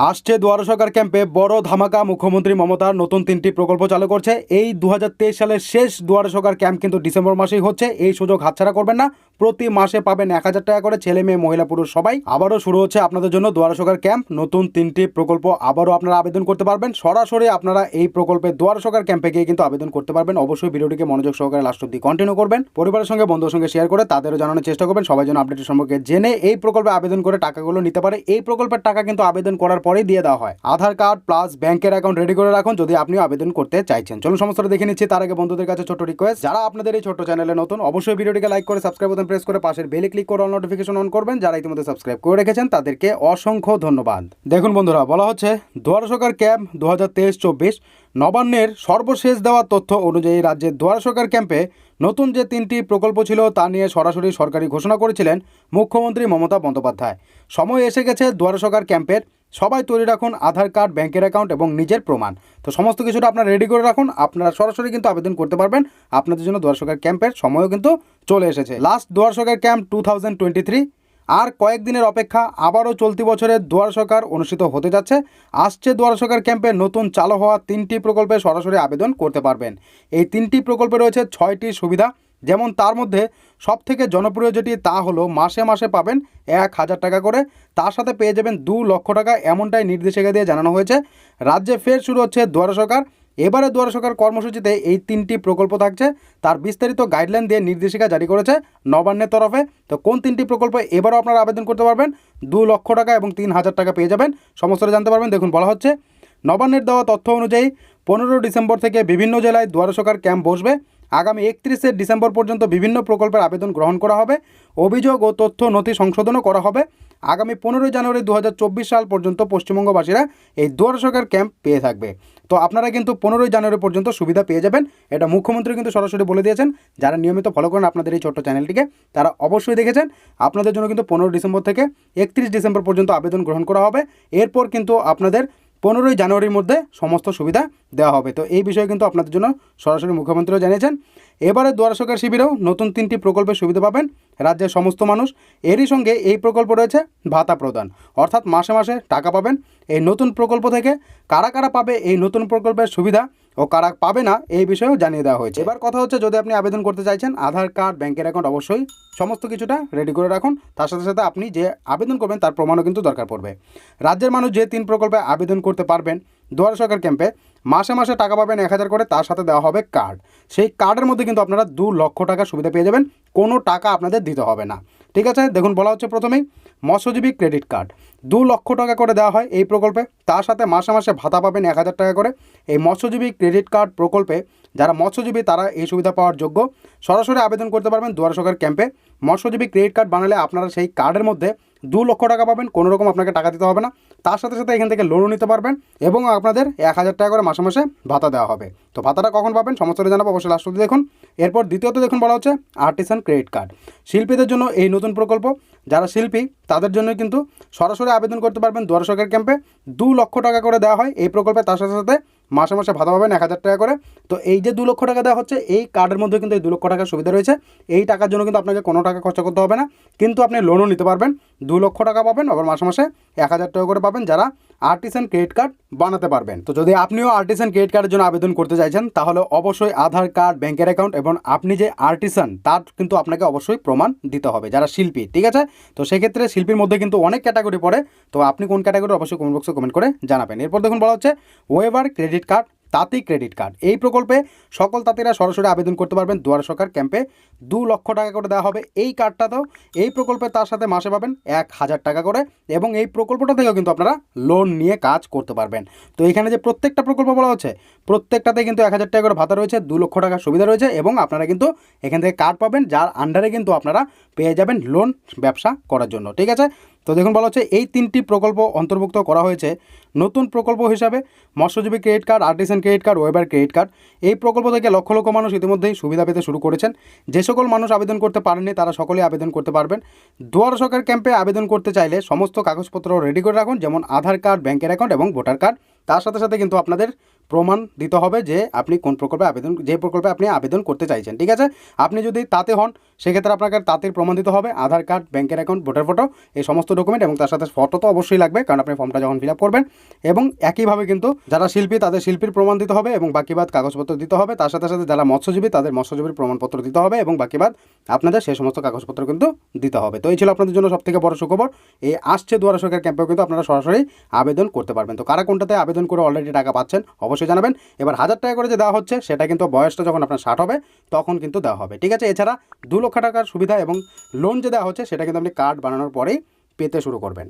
আসছে দুয়ারে সরকার ক্যাম্পে বড় ধামাকা মুখ্যমন্ত্রী মমতার নতুন তিনটি প্রকল্প চালু করছে। এই দু হাজার তেইশ সালের শেষ দুয়ারে সরকার ক্যাম্প কিন্তু ডিসেম্বর মাসেই হচ্ছে। এই সুযোগ হাতছাড়া করবেন না। প্রতি মাসে পাবেন এক হাজার টাকা করে ছেলে মেয়ে মহিলা পুরুষ সবাই। আবারও শুরু হচ্ছে আপনাদের জন্য দুয়ারে সরকার ক্যাম্প। নতুন তিনটি প্রকল্প আবারও আপনারা আবেদন করতে পারবেন। সরাসরি আপনারা এই প্রকল্পে দুয়ারে সরকার ক্যাম্পে গিয়ে কিন্তু আবেদন করতে পারবেন। অবশ্যই ভিডিওটিকে মনোযোগ সহকারে লাস্ট অব্দি কন্টিনিউ করবেন। পরিবারের সঙ্গে বন্ধুর সঙ্গে শেয়ার করে তাদেরও জানানোর চেষ্টা করবেন। সবাই যেন আপডেটের সম্পর্কে জেনে এই প্রকল্পে আবেদন করে টাকাগুলো নিতে পারে। এই প্রকল্পের টাকা কিন্তু আবেদন করার পরেই দিয়ে দেওয়া হয়। আধার কার্ড প্লাস ব্যাংকের অ্যাকাউন্ট রেডি করে রাখুন যদি আপনিও আবেদন করতে চাইছেন। চলুন সমস্তটা দেখে নিচ্ছি, তার আগে বন্ধুদের কাছে ছোট রিকোয়েস্ট যারা আপনাদের এই ছোট চ্যানেলে নতুন, অবশ্যই ভিডিওটিকে লাইক করে সাবস্ক্রাইব বাটন প্রেস করে পাশের বেলে ক্লিক করে অল নোটিফিকেশন অন করবেন। যারা ইতিমধ্যে সাবস্ক্রাইব করে রেখেছেন, তাদেরকে অসংখ্য ধন্যবাদ। দেখুন বন্ধুরা, বলা হচ্ছে দুয়ারে সরকার ক্যাম্প দু হাজার তেইশ চব্বিশ, নবান্নের সর্বশেষ দেওয়া তথ্য অনুযায়ী রাজ্যের দুয়ারে সরকার ক্যাম্পে নতুন যে তিনটি প্রকল্প ছিল তা নিয়ে সরাসরি সরকারি ঘোষণা করেছিলেন মুখ্যমন্ত্রী মমতা বন্দ্যোপাধ্যায়। সময় এসে গেছে দুয়ারে সরকার ক্যাম্পের সবাই তৈরি রাখুন আধার কার্ড, ব্যাংকের অ্যাকাউন্ট এবং নিজের প্রমাণ। তো সমস্ত কিছুটা আপনারা রেডি করে রাখুন। আপনারা সরাসরি কিন্তু আবেদন করতে পারবেন। আপনাদের জন্য দুয়ার সরকার ক্যাম্পের সময়ও কিন্তু চলে এসেছে। লাস্ট দুয়ার camp two thousand twenty three আর কয়েকদিনের অপেক্ষা আবারও চলতি বছরের দুয়ার সরকার অনুষ্ঠিত হতে যাচ্ছে। আসছে দুয়ার সরকার ক্যাম্পে নতুন চালু হওয়া তিনটি প্রকল্পে সরাসরি আবেদন করতে পারবেন। এই তিনটি প্রকল্পে রয়েছে ছয়টি সুবিধা। যেমন তার মধ্যে সব থেকে জনপ্রিয় যেটি তা হলো মাসে মাসে পাবেন এক হাজার টাকা করে। তার সাথে পেয়ে যাবেন দু লক্ষ টাকা এমনটাই নির্দেশিকা দিয়ে জানানো হয়েছে। রাজ্যে ফের শুরু হচ্ছে দুয়ারে সরকার। এবারে দুয়ারে সরকার কর্মসূচিতে এই তিনটি প্রকল্প থাকছে। তার বিস্তারিত গাইডলাইন দিয়ে নির্দেশিকা জারি করেছে নবান্নের তরফে। তো কোন তিনটি প্রকল্প এবারও আপনারা আবেদন করতে পারবেন? দু লক্ষ টাকা এবং তিন হাজার টাকা পেয়ে যাবেন। সমস্তটা জানতে পারবেন। দেখুন, বলা হচ্ছে, নবান্নের দেওয়া তথ্য অনুযায়ী পনেরো ডিসেম্বর থেকে বিভিন্ন জেলায় দুয়ারে সরকার ক্যাম্প বসবে। আগামী একত্রিশে ডিসেম্বর পর্যন্ত বিভিন্ন প্রকল্পের আবেদন গ্রহণ করা হবে, অভিযোগ ও তথ্য নথি সংশোধনও করা হবে। আগামী পনেরোই জানুয়ারি দু হাজার চব্বিশ সাল পর্যন্ত পশ্চিমবঙ্গবাসীরা এই দুয়ারে ক্যাম্প পেয়ে থাকবে। তো আপনারা কিন্তু পনেরোই জানুয়ারি পর্যন্ত সুবিধা পেয়ে যাবেন। এটা মুখ্যমন্ত্রী কিন্তু সরাসরি বলে দিয়েছেন। যারা নিয়মিত ফলো করেন আপনাদের এই ছোট্ট চ্যানেলটিকে তারা অবশ্যই দেখেছেন। আপনাদের জন্য কিন্তু পনেরো ডিসেম্বর থেকে একত্রিশ ডিসেম্বর পর্যন্ত আবেদন গ্রহণ করা হবে। এরপর কিন্তু আপনাদের পনেরোই জানুয়ারির মধ্যে সমস্ত সুবিধা দেওয়া হবে। তো এই বিষয়ে কিন্তু আপনাদের জন্য সরাসরি মুখ্যমন্ত্রীও জানিয়েছেন। এবারে দুয়ারা শিবিরেও নতুন তিনটি প্রকল্পের সুবিধা পাবেন রাজ্যের সমস্ত মানুষ। এরই সঙ্গে এই প্রকল্প রয়েছে ভাতা প্রদান। অর্থাৎ মাসে মাসে টাকা পাবেন। এই নতুন প্রকল্প থেকে কারা কারা পাবে এই নতুন প্রকল্পের সুবিধা ও কারা পাবে না, এই বিষয়েও জানিয়ে দেওয়া হয়েছে। এবার কথা হচ্ছে, যদি আপনি আবেদন করতে চাইছেন, আধার কার্ড, ব্যাংকের অ্যাকাউন্ট অবশ্যই সমস্ত কিছুটা রেডি করে রাখুন। তার সাথে সাথে আপনি যে আবেদন করবেন, তার প্রমাণও কিন্তু দরকার পড়বে। রাজ্যের মানুষ যে তিন প্রকল্পে আবেদন করতে পারবেন, দুয়ারে সরকার ক্যাম্পে মাসে মাসে টাকা পাবেন এক হাজার করে, তার সাথে দেওয়া হবে কার্ড। সেই কার্ডের মধ্যে কিন্তু আপনারা দু লক্ষ টাকা সুবিধা পেয়ে যাবেন, কোনো টাকা আপনাদের দিতে হবে না। ঠিক আছে? দেখুন, বলা হচ্ছে প্রথমেই মৎস্যজীবী ক্রেডিট কার্ড। দু লক্ষ টাকা করে দেওয়া হয় এই প্রকল্পে। তার সাথে মাসে মাসে ভাতা পাবেন এক হাজার টাকা করে। এই মৎস্যজীবী ক্রেডিট কার্ড প্রকল্পে যারা মৎস্যজীবী, তারা এই সুবিধা পাওয়ার যোগ্য। সরাসরি আবেদন করতে পারবেন দুয়ারে সরকার ক্যাম্পে। মৎস্যজীবী ক্রেডিট কার্ড বানালে আপনারা সেই কার্ডের মধ্যে দু লক্ষ টাকা পাবেন। কোনো রকম আপনাকে টাকা দিতে হবে না। তার সাথে সাথে এখান থেকে লোনও নিতে পারবেন এবং আপনাদের এক হাজার টাকা করে মাসে মাসে ভাতা দেওয়া হবে। তো ভাতাটা কখন পাবেন সমস্তটা জানাব, অবশ্যই লাস্ট অবধি দেখুন। এরপর দ্বিতীয়ত দেখুন বলা হচ্ছে আর্টিসান ক্রেডিট কার্ড শিল্পীদের জন্য এই নতুন প্রকল্প, যারা শিল্পী, তাদের জন্য কিন্তু সরাসরি আবেদন করতে পারবেন দুয়ারে সরকার ক্যাম্পে দু লক্ষ টাকা করে দেওয়া হয় এই প্রকল্পে, তার সাথে সাথে মাসে মাসে ভাতা পাবেন এক হাজার টাকা করে। তো এই যে দু লক্ষ টাকা দেওয়া হচ্ছে, এই কার্ডের মধ্যে কিন্তু এই দু লক্ষ টাকার সুবিধা রয়েছে। এই টাকার জন্য কিন্তু আপনাকে কোনো টাকা খরচা করতে হবে না। কিন্তু আপনি লোনও নিতে পারবেন। দু লক্ষ টাকা পাবেন, আবার মাসে মাসে এক হাজার টাকা করে পাবেন যারা আর্টিসান ক্রেডিট কার্ড বানাতে পারবেন। তো যদি আপনিও আর্টিসান ক্রেডিট কার্ডের জন্য আবেদন করতে চাইছেন, তাহলে অবশ্যই আধার কার্ড ব্যাংকের অ্যাকাউন্ট এবং আপনি যে আর্টিসান, তার কিন্তু আপনাকে অবশ্যই প্রমাণ দিতে হবে, যারা শিল্পী, ঠিক আছে? তো সেক্ষেত্রে শিল্পীর মধ্যে কিন্তু অনেক ক্যাটাগরি পড়ে। তো আপনি কোন ক্যাটাগরি অবশ্যই কমেন্ট বক্সে কমেন্ট করে জানাবেন। এরপর দেখুন বলা হচ্ছে ওয়েভার ক্রেডিট কার্ড তাঁতি ক্রেডিট কার্ড। এই প্রকল্পে সকল তাঁতিরা সরাসরি আবেদন করতে পারবেন। দুয়ার সরকার ক্যাম্পে দু লক্ষ টাকা করে দেওয়া হবে। এই কার্ডটাতেও এই প্রকল্পে তার সাথে মাসে পাবেন এক হাজার টাকা করে এবং এই প্রকল্পটা থেকেও কিন্তু আপনারা লোন নিয়ে কাজ করতে পারবেন। তো এখানে যে প্রত্যেকটা প্রকল্প বলা হচ্ছে প্রত্যেকটাতে কিন্তু এক হাজার টাকা করে ভাতা রয়েছে, দু লক্ষ টাকার সুবিধা রয়েছে এবং আপনারা কিন্তু এখান থেকে কার্ড পাবেন, যার আন্ডারে কিন্তু আপনারা পেয়ে যাবেন লোন ব্যবসা করার জন্য। ঠিক আছে? তো দেখুন, বলা হচ্ছে এই তিনটি প্রকল্প অন্তর্ভুক্ত করা হয়েছে নতুন প্রকল্প হিসাবে। মৎস্যজীবী credit card artisan credit card weaver credit card এই প্রকল্প থেকে লক্ষ লক্ষ মানুষ ইতিমধ্যেই সুবিধা পেতে শুরু করেছেন। যে সকল মানুষ আবেদন করতে পারেননি, তারা সকলেই আবেদন করতে পারবেন। দুয়ার সরকার ক্যাম্পে আবেদন করতে চাইলে সমস্ত কাগজপত্র রেডি করে রাখুন, যেমন আধার কার্ড ব্যাংকের অ্যাকাউন্ট এবং ভোটার কার্ড তার সাথে সাথে কিন্তু আপনাদের প্রমাণ দিতে হবে যে আপনি কোন প্রকল্পে আবেদন, যে প্রকল্পে আপনি আবেদন করতে চাইছেন, ঠিক আছে? আপনি যদি তাতে হন, সেক্ষেত্রে আপনাকে তাঁতের প্রমাণ দিতে হবে, আধার কার্ড ব্যাংকের অ্যাকাউন্ট ভোটার ফটো এই সমস্ত ডকুমেন্ট এবং তার সাথে ফটো তো অবশ্যই লাগবে, কারণ আপনি ফর্মটা যখন ফিল করবেন। এবং একইভাবে কিন্তু যারা শিল্পী, তাদের শিল্পীর প্রমাণ দিতে হবে এবং বাকি বাদ কাগজপত্র দিতে হবে। তার সাথে সাথে যারা মৎস্যজীবী, তাদের মৎস্যজীবীর প্রমাণপত্র দিতে হবে এবং বাকি বাদ আপনাদের সেই সমস্ত কাগজপত্র কিন্তু দিতে হবে। তো এই ছিল আপনাদের জন্য সবথেকে বড় সুখবর। এই আসছে দুয়ারা সরকার ক্যাম্পেও কিন্তু আপনারা সরাসরি আবেদন করতে পারবেন। তো কারা কোনটাতে আবেদন করে অলরেডি টাকা পাচ্ছেন অবশ্যই জানাবেন। এবার হাজার টাকা করে যে দেওয়া হচ্ছে, সেটা কিন্তু বয়সটা যখন আপনার ষাট হবে, তখন কিন্তু দেওয়া হবে। ঠিক আছে? এছাড়া দু লক্ষ টাকার সুবিধা এবং লোন যে দেওয়া হচ্ছে, সেটা কিন্তু আপনি কার্ড বানানোর পরেই পেতে শুরু করবেন।